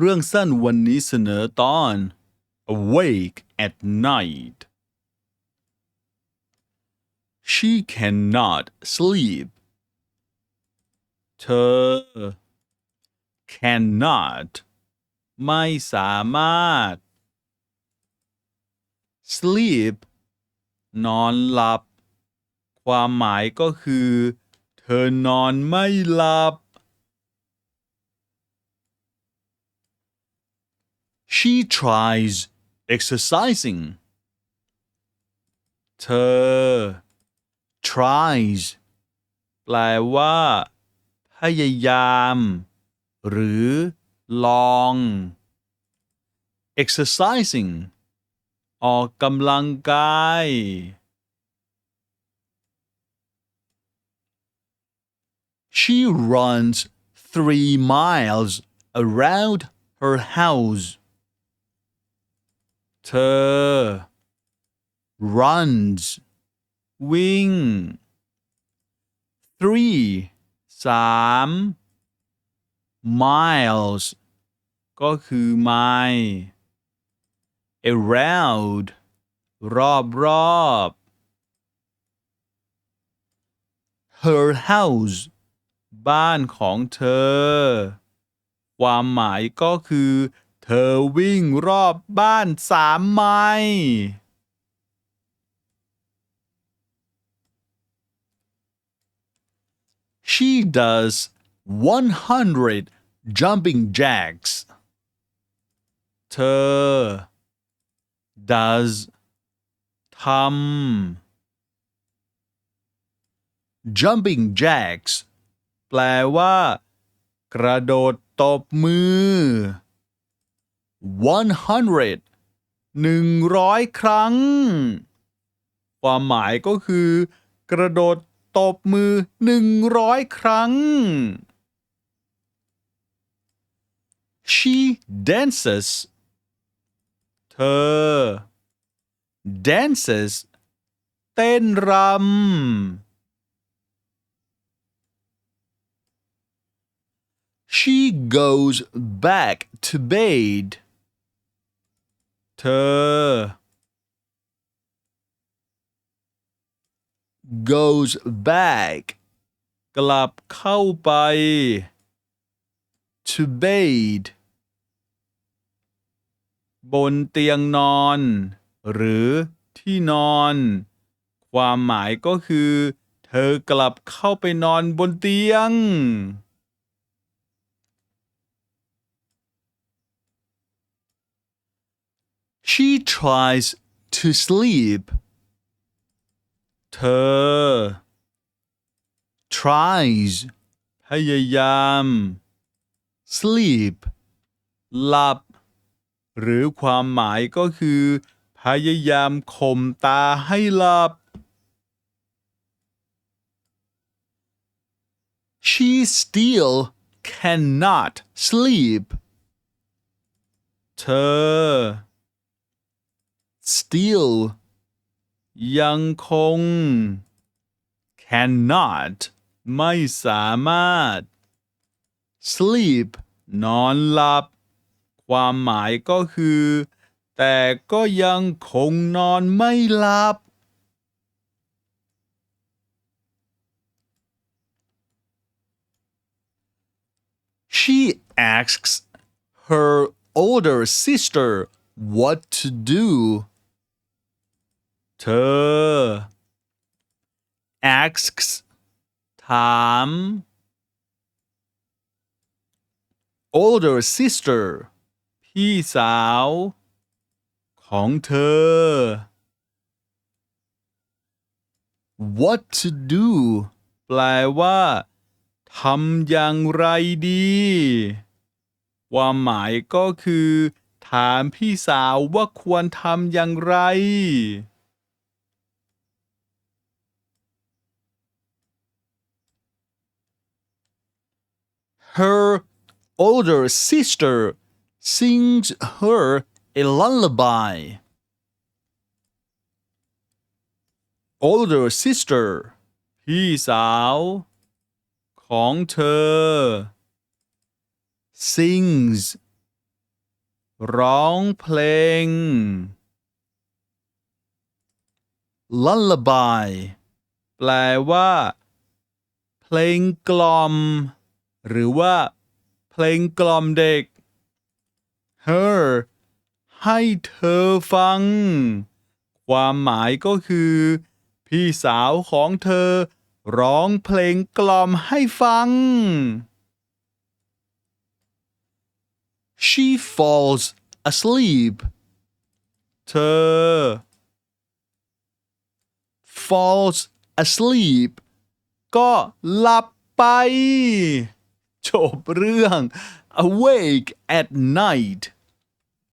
เรื่องสั้นวันนี้เสนอตอน Awake at night She cannot sleep เธอ cannot ไม่สามารถ sleep นอนหลับ ความหมายก็คือ เธอนอนไม่หลับ She tries exercising เธอ tries แปลว่า พยายาม หรือ ลอง exercising ออกกำลังกาย She runs three miles around her house เธอ runs วิ่ง three สาม miles ก็คือไมล์ around รอบรอบ her house บ้านของเธอ ความหมายก็คือ เธอวิ่งรอบบ้านสามไมล์ She does 100 jumping jacks เธอ does ทำ jumping jacks แปลว่า กระโดดตบมือ 100หนึ่งร้อยครั้ง ความหมายก็คือ กระโดดตบมือหนึ่งร้อยครั้ง She dances เธอ dances เต้นรำ She goes back to bed เธอ goes back กลับเข้าไป to bed บนเตียงนอน หรือที่นอน ความหมายก็คือ เธอกลับเข้าไปนอนบนเตียง She tries to sleep เธอ tries พยายาม sleep หลับ หรือความหมายก็คือ พยายามข่มตาให้หลับ She still cannot sleep เธอ still ยังคง cannot ไม่สามารถ sleep นอนหลับ ความหมายก็คือ แต่ก็ยังคงนอนไม่หลับ She asks her older sister what to do เธอ asks ถาม older sister พี่สาว ของเธอ what to do แปลว่าทำอย่างไรดีความหมายก็คือ ถามพี่สาวว่าควรทำอย่างไร Her older sister sings her a lullaby. Older sister พี่สาว ของเธอ sings ร้องเพลง lullaby แปลว่า เพลงกล่อม หรือว่าเพลงกล่อมเด็ก her ให้เธอฟัง ความหมายก็คือ พี่สาวของเธอ ร้องเพลงกล่อมให้ฟัง she falls asleep เธอ falls asleep ก็หลับไป จบเรื่อง awake at night